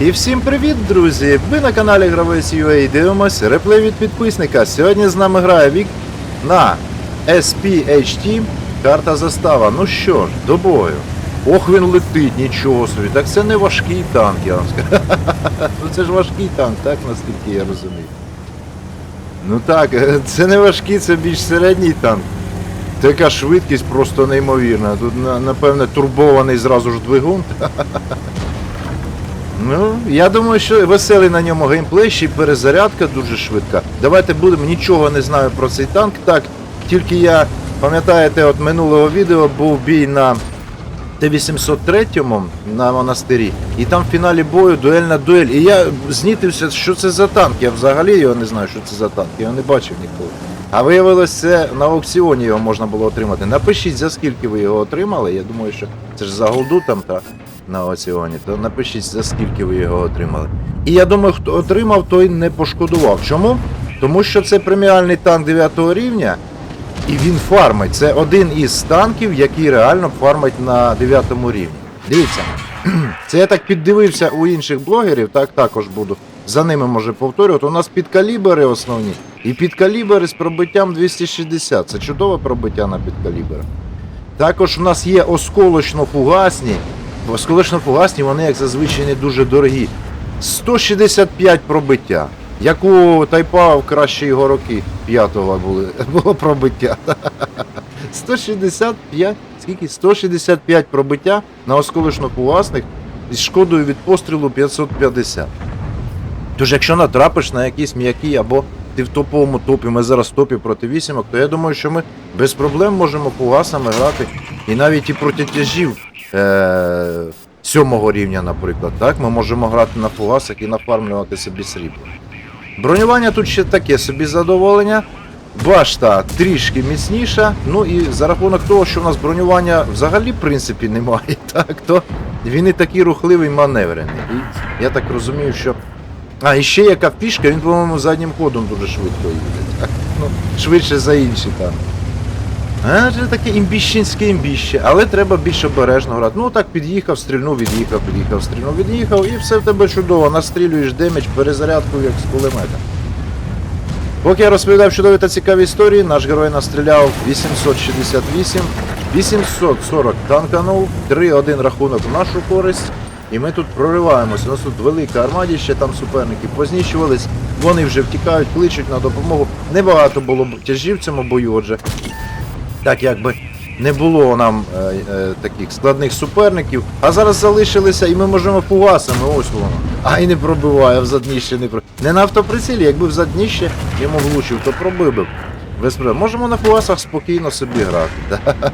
І всім привіт, друзі! Ви на каналі Гравець UA дивимось реплей від підписника. Сьогодні з нами грає Вік на SPHT. Карта застава. Ну що ж, до бою. Ох, він летить, нічого собі. Так це не важкий танк, я вам скажу. Ну це ж важкий танк, так наскільки я розумію. Ну так, це не важкий, це більш середній танк. Така швидкість просто неймовірна. Тут, напевне, турбований зразу ж двигун. Ну, я думаю, що веселий на ньому геймплей, ще перезарядка дуже швидка. Давайте будемо, нічого не знаю про цей танк. Так, тільки я, пам'ятаєте, от минулого відео був бій на Т-803 на монастирі, і там в фіналі бою дуельна дуель. І я знітився, що це за танк. Я взагалі його не знаю, що це за танк, я його не бачив ніколи. А виявилось, це на аукціоні його можна було отримати. Напишіть, за скільки ви його отримали. Я думаю, що це ж за голду там та на аукціоні, то напишіть, за скільки ви його отримали. І я думаю, хто отримав, той не пошкодував. Чому? Тому що це преміальний танк 9 рівня, і він фармить. Це один із танків, який реально фармить на 9 рівні. Дивіться, це я так піддивився у інших блогерів, так також буду. За ними може повторювати. У нас підкалібери основні. І підкалібери з пробиттям 260. Це чудове пробиття на підкаліберах. Також у нас є осколочно-фугасні. Осколочно-фугасні, вони, як зазвичай, не дуже дорогі. 165 пробиття. Як у Тайпа в кращі його роки п'ятого були, було пробиття. 165, скільки? 165 пробиття на осколочно-фугасних із шкодою від пострілу 550. Тож, якщо натрапиш на якісь м'які або ти в топовому топі, ми зараз в топі проти вісімок, то я думаю, що ми без проблем можемо фугасами грати і навіть і проти тяжів е- сьомого рівня, наприклад. Так, ми можемо грати на фугасах і нафармлювати собі срібло. Бронювання тут ще таке собі задоволення. Башта трішки міцніша. Ну і за рахунок того, що у нас бронювання взагалі в принципі немає, так, то він і такий рухливий маневрений. І я так розумію, що. А, і ще яка фішка, він, по-моєму, заднім ходом дуже швидко їде. Ну, швидше за інші там. А, це таке імбіщенське імбіще, але треба більш обережно грати. Ну так під'їхав, стрільнув, від'їхав, під'їхав, стрільнув, від'їхав, і все в тебе чудово. Настрілюєш демедж, перезарядку, як з кулемета. Поки я розповідав чудові та цікаві історії, наш герой настріляв 868, 840 танканув, 3-1 рахунок в нашу користь. І ми тут прориваємося. У нас тут велика армадіще, там суперники познищувались, вони вже втікають, кличуть на допомогу. Небагато було тяжів цьому бою, отже. Так якби не було нам е, е, таких складних суперників, а зараз залишилися і ми можемо фугасами, ось воно. А і не пробиває, в задніще не про. Не на автоприцілі, якби в задніще йому влучив, то пробив би. Без. Можемо на фугасах спокійно собі грати.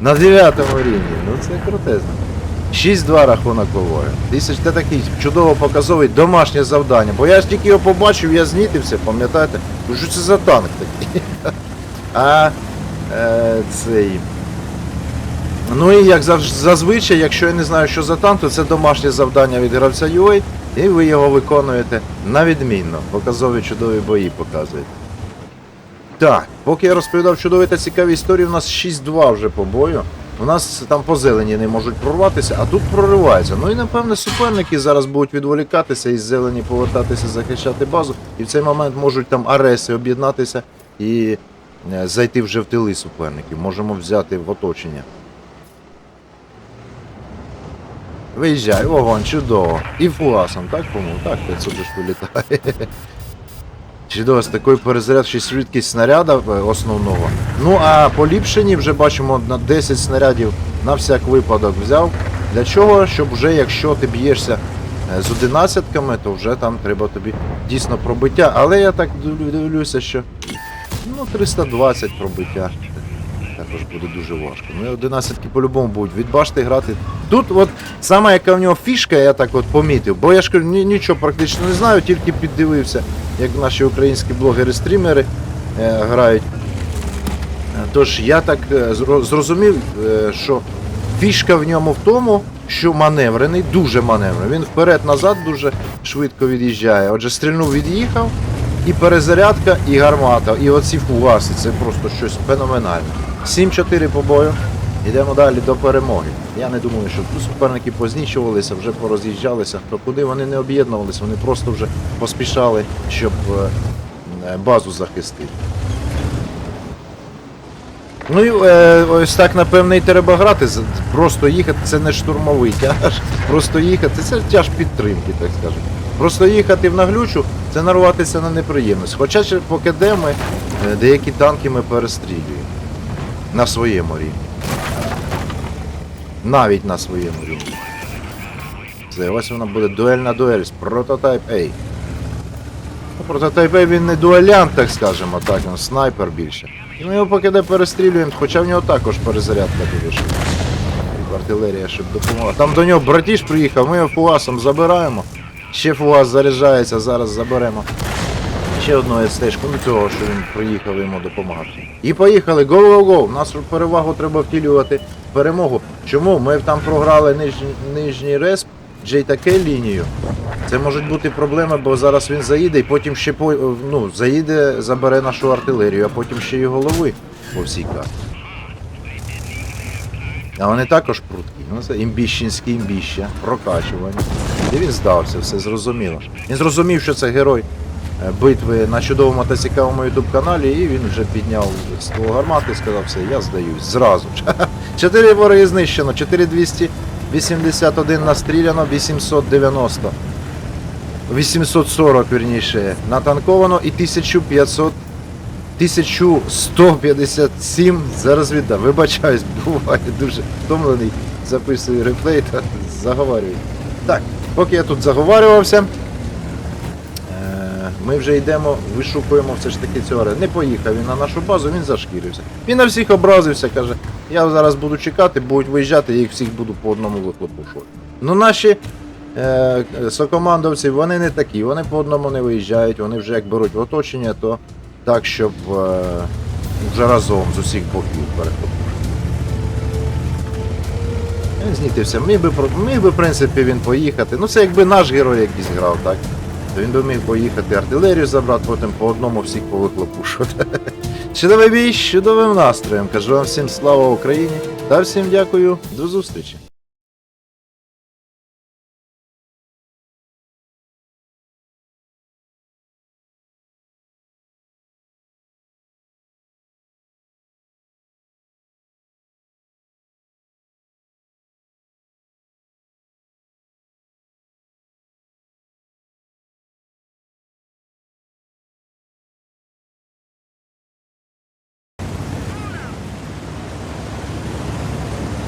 На 9 рівні. Ну це крутезно. 6-2 рахунок говорю. Тисяч це такий чудово показовий домашнє завдання. Бо я ж тільки його побачив, я знітився, пам'ятаєте? Що це за танк такий? А е, цей. Ну і як зазвичай, якщо я не знаю, що за танк, то це домашнє завдання від гравця UA, і ви його виконуєте на відмінно. Показові чудові бої показуєте. Так, поки я розповідав чудові та цікаві історії, у нас 6-2 вже по бою. У нас там по зелені не можуть прорватися, а тут прориваються. Ну і напевне суперники зараз будуть відволікатися із зелені повертатися, захищати базу. І в цей момент можуть там ареси об'єднатися і е, зайти вже в тили суперників. Можемо взяти в оточення. Виїжджай, вогонь, чудово. І фугасом, так, по-моєму? Так, 500 ж вилітає. Чудово, з такою перезарядчою швидкість снаряда е, основного. Ну а поліпшені вже бачимо на 10 снарядів на всяк випадок взяв. Для чого? Щоб вже якщо ти б'єшся е, з одинадцятками, то вже там треба тобі дійсно пробиття. Але я так дивлюся, що ну 320 пробиття. Також буде дуже важко. Ну і одинадцятки по-любому будуть від башти грати. Тут от сама яка в нього фішка, я так от помітив, бо я ж нічого практично не знаю, тільки піддивився, як наші українські блогери-стрімери е, грають. Е, Тож я так е, зрозумів, е, що фішка в ньому в тому, що маневрений, дуже маневрений. Він вперед-назад дуже швидко від'їжджає. Отже, стрільнув, від'їхав, і перезарядка, і гармата, і оці фугаси. Це просто щось феноменальне. 7-4 по бою. Йдемо далі до перемоги. Я не думаю, що тут суперники познічувалися, вже пороз'їжджалися. То куди вони не об'єднувалися, вони просто вже поспішали, щоб е, е, базу захистити. Ну і е, ось так, напевне, і треба грати. Просто їхати це не штурмовий тяж. Просто їхати це тяж підтримки, так скажемо. Просто їхати в наглючу це нарватися на неприємність. Хоча поки де ми деякі танки ми перестрілюємо на своєму рівні. Навіть на своєму рівні. Це ось вона буде дуельна дуель з прототайп A. Ну, Прототайп A він не дуелянт, так скажемо, так, він снайпер більше. І ми його поки де перестрілюємо, хоча в нього також перезарядка ще. Артилерія, щоб допомогла. Там до нього братіж приїхав, ми його фугасом забираємо. Ще фугас заряджається, зараз заберемо. Ще одну стежку, ну цього, що він приїхав йому допомагати. І поїхали, go! Нашу перевагу треба втілювати перемогу. Чому? Ми там програли нижній, нижній респ, JTK лінію. Це можуть бути проблеми, бо зараз він заїде і потім ще по, ну, заїде, забере нашу артилерію, а потім ще й голови по всій карті. А вони також пруткі. Ну, це імбіщенські імбіща, прокачування. І він здався, все зрозуміло. Він зрозумів, що це герой битви на чудовому та цікавому ютуб каналі, і він вже підняв ствол гармати і сказав, все, я здаюсь зразу. Чотири вороги знищено, 4281 настріляно, 890. 840, вірніше, натанковано і 1500 1157 зараз віддав. Вибачаюсь, буває дуже втомлений. Записую реплей та заговорюю. Так, поки я тут заговарювався, е, ми вже йдемо, вишукуємо все ж таки цього. Не поїхав він на нашу базу, він зашкірився. Він на всіх образився, каже, я зараз буду чекати, будуть виїжджати, я їх всіх буду по одному вихлопушувати. Ну наші е, сокомандовці, вони не такі, вони по одному не виїжджають, вони вже як беруть в оточення, то так, щоб е, вже разом з усіх боків перехопити. Він знітився. Міг би, міг би, в принципі, він поїхати. Ну це якби наш герой якийсь грав, так? То він би міг поїхати артилерію забрати, потім по одному всіх повихлопушувати. Чудовий бій, чудовим настроєм. Кажу вам всім слава Україні та всім дякую. До зустрічі.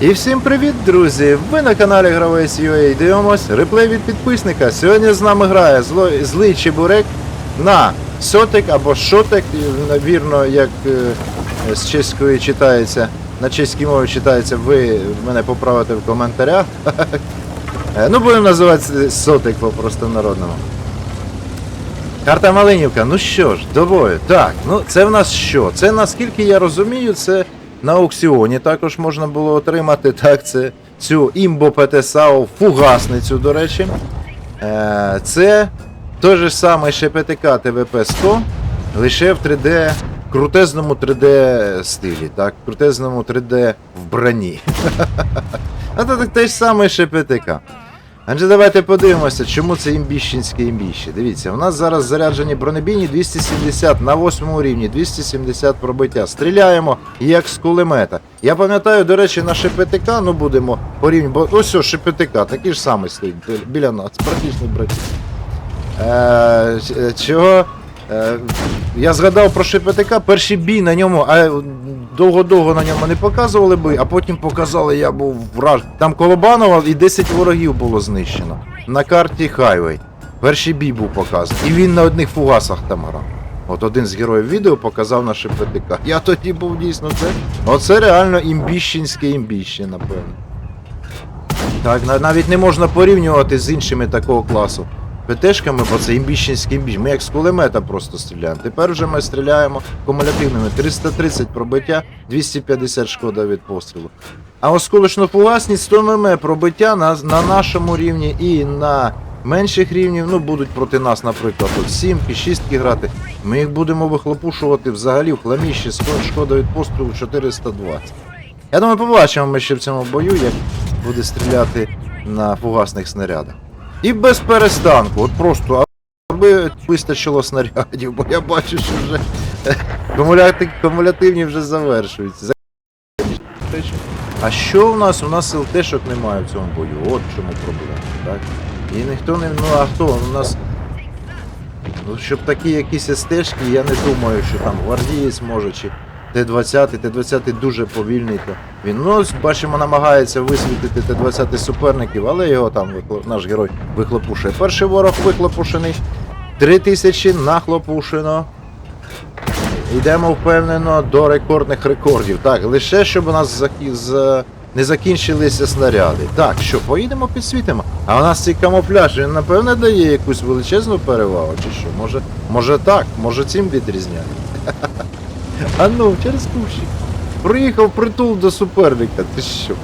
І всім привіт, друзі! Ви на каналі Гравець UA дивимось реплей від підписника. Сьогодні з нами грає зло, злий чебурек на сотик або шотик, і, вірно, як е, з чеської читається, на чеській мові читається, ви мене поправите в коментарях. Е, Ну, будемо називати сотик по народному. Карта Малинівка, ну що ж, до бою. Так, ну це в нас що? Це наскільки я розумію, це на аукціоні також можна було отримати. Так, це цю імбо ПТСАУ фугасницю, до речі. Е, це той же самий ШПТК ТВП-100, лише в 3D, крутезному 3D стилі, так, крутезному 3D вбранні. А це те ж саме ШПТК. Адже давайте подивимося, чому це імбіщенське імбіще. Дивіться, у нас зараз заряджені бронебійні 270 на 8 рівні, 270 пробиття. Стріляємо як з кулемета. Я пам'ятаю, до речі, на ШПТК, ну будемо по рівню, бо ось о, ШПТК, такий ж самий стоїть біля нас, практично браті. Е, чого? Е, я згадав про ШПТК, перший бій на ньому, а довго-довго на ньому не показували бой, а потім показали, я був враж. Там Колобанова і 10 ворогів було знищено. На карті Хайвей. Перший бій був показаний. І він на одних фугасах там грав. От один з героїв відео показав на ШПТК. Я тоді був дійсно це. Оце реально імбіщенське імбіще, напевно. Так, навіть не можна порівнювати з іншими такого класу. ПТшками, бо це імбіщенський імбіч. Ми як з кулемета просто стріляємо. Тепер вже ми стріляємо кумулятивними 330 пробиття, 250 шкода від пострілу. А осколочно-фугасні 100 мм пробиття на, на нашому рівні і на менших рівнів, ну будуть проти нас, наприклад, от 7 шістки грати. Ми їх будемо вихлопушувати взагалі в хламіщі, шкода від пострілу 420. Я думаю, побачимо ми ще в цьому бою, як буде стріляти на фугасних снарядах. І без перестанку, от просто, аби вистачило снарядів, бо я бачу, що вже кумулятивні вже завершуються. А що у нас? У нас ЛТшок немає в цьому бою. От в чому проблема, так? І ніхто не. Ну а хто? У нас. Ну, щоб такі якісь СТшки, я не думаю, що там гвардієць може, чи Т-20, Т-20 дуже повільний. Він, ну, бачимо, намагається висвітити Т-20 суперників, але його там наш герой вихлопушує. Перший ворог вихлопушений. Три тисячі нахлопушено. Йдемо впевнено до рекордних рекордів. Так, лише щоб у нас не закінчилися снаряди. Так, що, поїдемо підсвітимо. А у нас цей камуфляж, він напевне дає якусь величезну перевагу, чи що? Може, може так, може цим відрізняє. А ну, через кущик. Приїхав притул до суперника, ти що?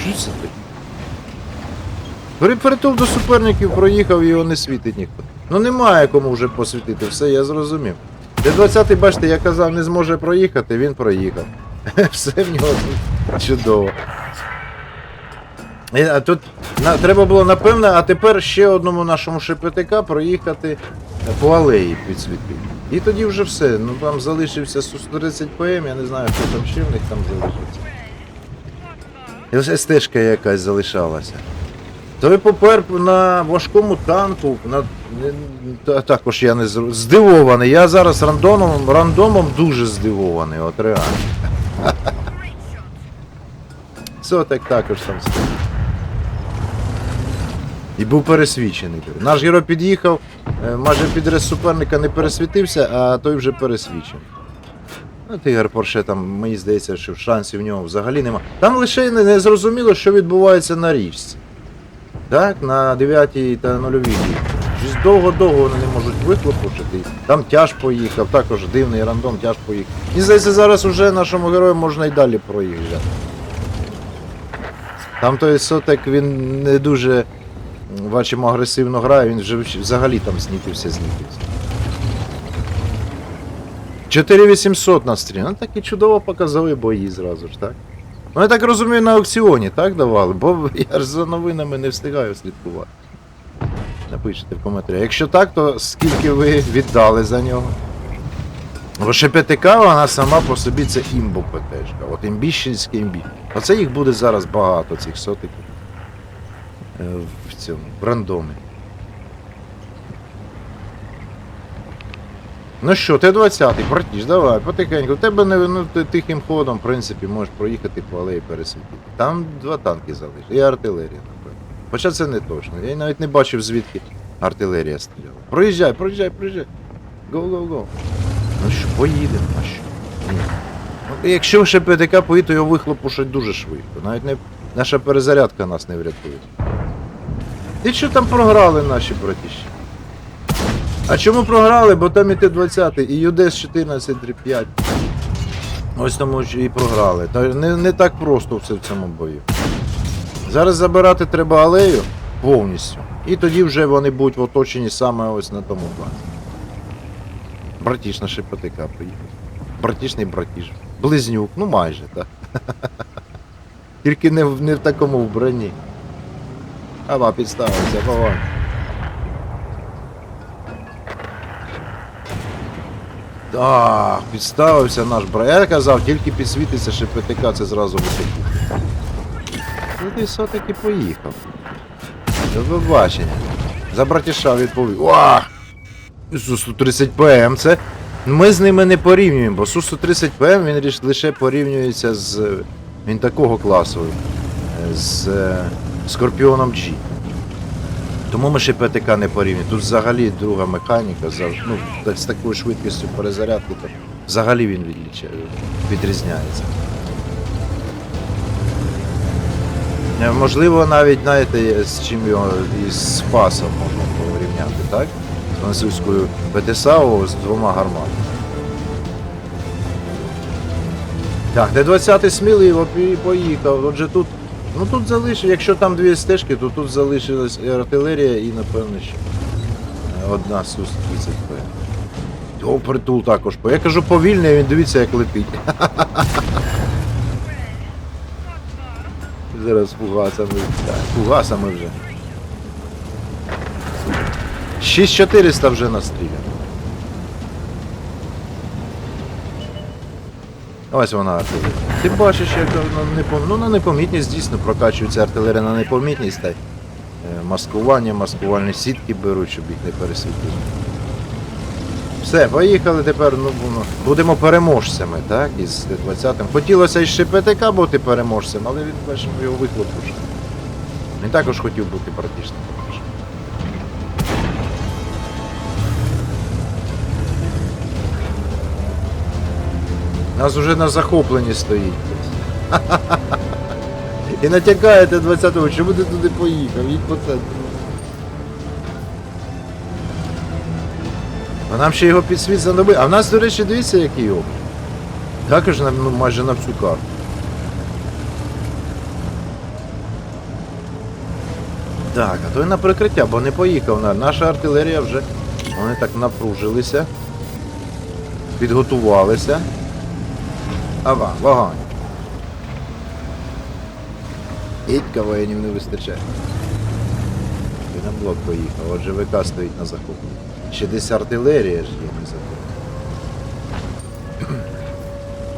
Що це? При- Притул до суперників проїхав і його не світить ніхто. Ну немає кому вже посвітити, все, я зрозумів. Д-20, бачите, я казав, не зможе проїхати, він проїхав. Все в нього тут чудово. І, А тут на, треба було напевно, а тепер ще одному нашому ШПТК проїхати по алеї підсвітити. І тоді вже все. Ну там залишився Су-130 ПМ, я не знаю, що там ще в них там залишиться. І ось СТшка якась залишалася. То і попер на важкому танку, на, також я не здивований. Я зараз рандомом, рандомом дуже здивований, от реально. Сотик також там стоїть. І був пересвічений. Наш герой під'їхав, е, майже під рез суперника не пересвітився, а той вже пересвічений. Ну, Тигр Порше там, мені здається, що шансів в нього взагалі нема. Там лише не, зрозуміло, що відбувається на річці. Так, на 9 та 0 Щось довго-довго вони не можуть вихлопушити. Там тяж поїхав, також дивний рандом тяж поїхав. Мені здається, зараз уже нашому герою можна й далі проїжджати. Там той сотек він не дуже бачимо агресивно грає, він вже взагалі там знітився, знітився. 4800 на стрім. Ну такі чудово показові бої зразу ж, так? Ну я так розумію, на аукціоні, так давали? Бо я ж за новинами не встигаю слідкувати. Напишіть в коментарях. Якщо так, то скільки ви віддали за нього? Бо ще ПТК, вона сама по собі це імбо ПТшка. От імбіщенське імбі. Оце їх буде зараз багато, цих сотиків. Е, В цьому, в рандомі. Ну що, Т-20, братіш, давай, потихеньку. Тебе не ну, ти тихим ходом, в принципі, можеш проїхати по алеї пересвітити. Там два танки залишили. І артилерія, напевно. Хоча це не точно. Я навіть не бачив, звідки артилерія стріляла. Проїжджай, проїжджай, проїжджай. Го, го, го. Ну що, поїдемо, а що? Ні. Ну, якщо ще ПТК поїде, то його вихлопушать дуже швидко. Навіть не наша перезарядка нас не врятує. І що там програли наші братіші? А чому програли? Бо там і Т-20, і ЮДЕС 14 5. Ось тому і програли. Та не, не так просто все в цьому бою. Зараз забирати треба алею повністю. І тоді вже вони будуть в оточенні саме ось на тому плані. Братіш на ШПТК приїхав. Братішний братіш. Близнюк, ну майже, так. Тільки не в, не в такому вбранні. Ава, підставився, повай. Так, підставився наш брат. Я казав, тільки підсвітиться ШПТК, це зразу висить. Ну ти все-таки поїхав. До побачення. За братіша відповів. Уах! Су-130 ПМ це. Ми з ними не порівнюємо, бо Су-130 ПМ він лише порівнюється з. Він такого класу. е, З е, Скорпіоном G. Тому ми ще ПТК не порівнюємо. Тут взагалі друга механіка, ну, з такою швидкістю перезарядки, то взагалі він відрізняється. Е, Можливо, навіть знаєте, з чим його із Спасом можна порівняти, так? З французькою ПТСАО з двома гарматами. Так, Т-20 сміливо поїхав. Отже тут. Ну тут залишив, якщо там дві стежки, то тут залишилась і артилерія і напевно ще одна Сус-30П. О, притул також. Я кажу повільний, він дивіться, як летить. Зараз фугасами. Так, фугасами вже. 6400 вже настріляно. Ось вона артилерія. Ти бачиш, як на, ну, на непомітність дійсно прокачується артилерія на непомітність та е, маскування, маскувальні сітки беруть, щоб їх не пересвітлити. Все, поїхали тепер, ну, будемо переможцями, так, із 20-м. Хотілося із ШПТК бути переможцем, але він, бачимо, його вихлопушив. Він також хотів бути братішним. Нас уже на захопленні стоїть. І натякаєте 20-го, чому ти туди поїхав? Їдь по центру. А нам ще його під світ занеби. А в нас, до речі, дивіться, який образ. Також на, ну, майже на всю карту. Так, а то й на прикриття, бо не поїхав. Наша артилерія вже. Вони так напружилися. Підготувалися. Ава, вогонь. Ідька воїнів не вистачає. Ти на блок поїхав, отже ВК стоїть на захопленні. Ще десь артилерія ж є на захопленні.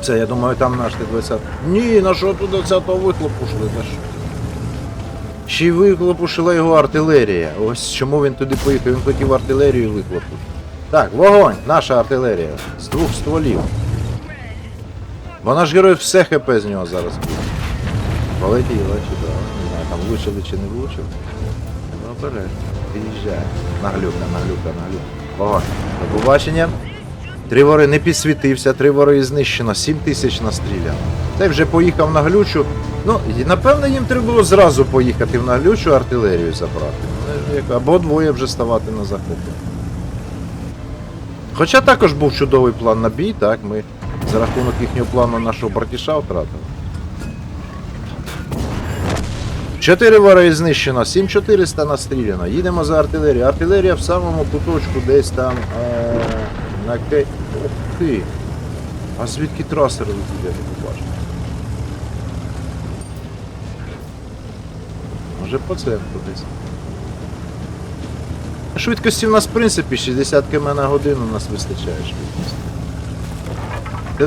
Все, я думаю, там наш Т-20. Ні, на що туди 20-го вихлопу шли, на що? Ще й вихлопушила його артилерія. Ось чому він туди поїхав, він хотів артилерію вихлопушити. Так, вогонь, наша артилерія. З двох стволів. Вона ж герой все хп з нього зараз буде. Полетіла да. Не знаю, там влучили чи не влучили. Ну, бере. Під'їжджає. Наглюка, наглюка, наглюка. Вогонь. До побачення. Три вори не підсвітився, три вори знищено, 7 тисяч настріляно. Та й вже поїхав на глючу. Ну, напевно, їм треба було зразу поїхати в наглючу артилерію забрати. Ну, Або двоє вже ставати на захоплення. Хоча також був чудовий план на бій, так, ми за рахунок їхнього плану нашого братіша втратили. Чотири вори знищено, 7400 настріляно. Їдемо за артилерію. Артилерія в самому куточку десь там е- на кей. Ох ти. А звідки трасер летить, я не побачив. Може по центру десь. Швидкості в нас, в принципі, 60 км на годину нас вистачає швидкості.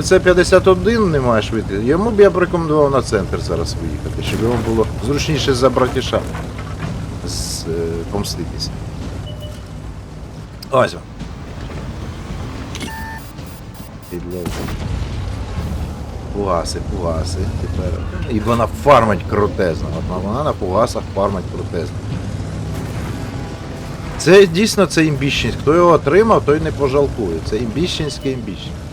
Це 51 немає швидкості. Йому б я б рекомендував на центр зараз виїхати, щоб йому було зручніше за братіша з, е, помститися. Ось. Підлога. Фугаси, фугаси. Тепер. І вона фармить крутезно. От вона на фугасах фармить крутезно. Це дійсно це імбіщенськ. Хто його отримав, той не пожалкує. Це імбіщенське імбіщенське.